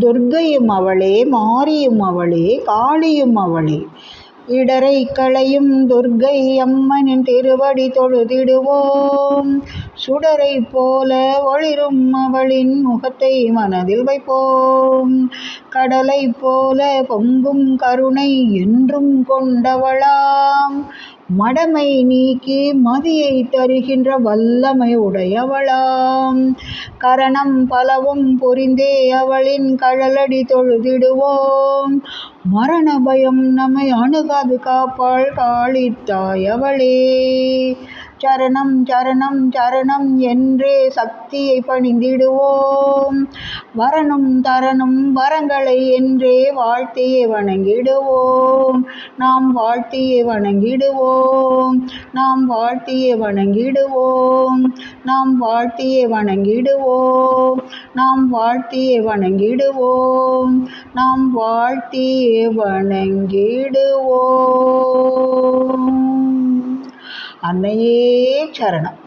துர்க்கையும் அவளே மாரியும் அவளே காளியும் அவளே. இடரை களையும் துர்க்கை அம்மனின் திருவடி தொழுதிடுவோம். சுடரை போல ஒளிரும் அவளின் முகத்தை மனதில் வைப்போம். கடலை போல பொங்கும் கருணை என்றும் கொண்டவளாம். மடமை நீக்கி மதியை தருகின்ற வல்லமை உடையவளாம். கரணம் பலவும் புரிந்தே அவளின் கழலடி தொழுதிடுவோம். மரண பயம் நம்மை அணுகாது காப்பாள் காளித்தாய் அவளே சரணம் சரணம் சரணம் என்றே சக்தியை பணிந்திடுவோம். வரணும் தரணும் வரங்களை என்றே வாழ்த்தையை வணங்கிடுவோம். நாம் வாழ்த்தையை வணங்கிடுவோம். நாம் வாழ்த்தையை வணங்கிடுவோம். நாம் வாழ்த்தியை வணங்கிடுவோம். நாம் வாழ்த்தையை வணங்கிடுவோம். நாம் வாழ்த்தியை வணங்கிடுவோம். அன்னையே சரணம்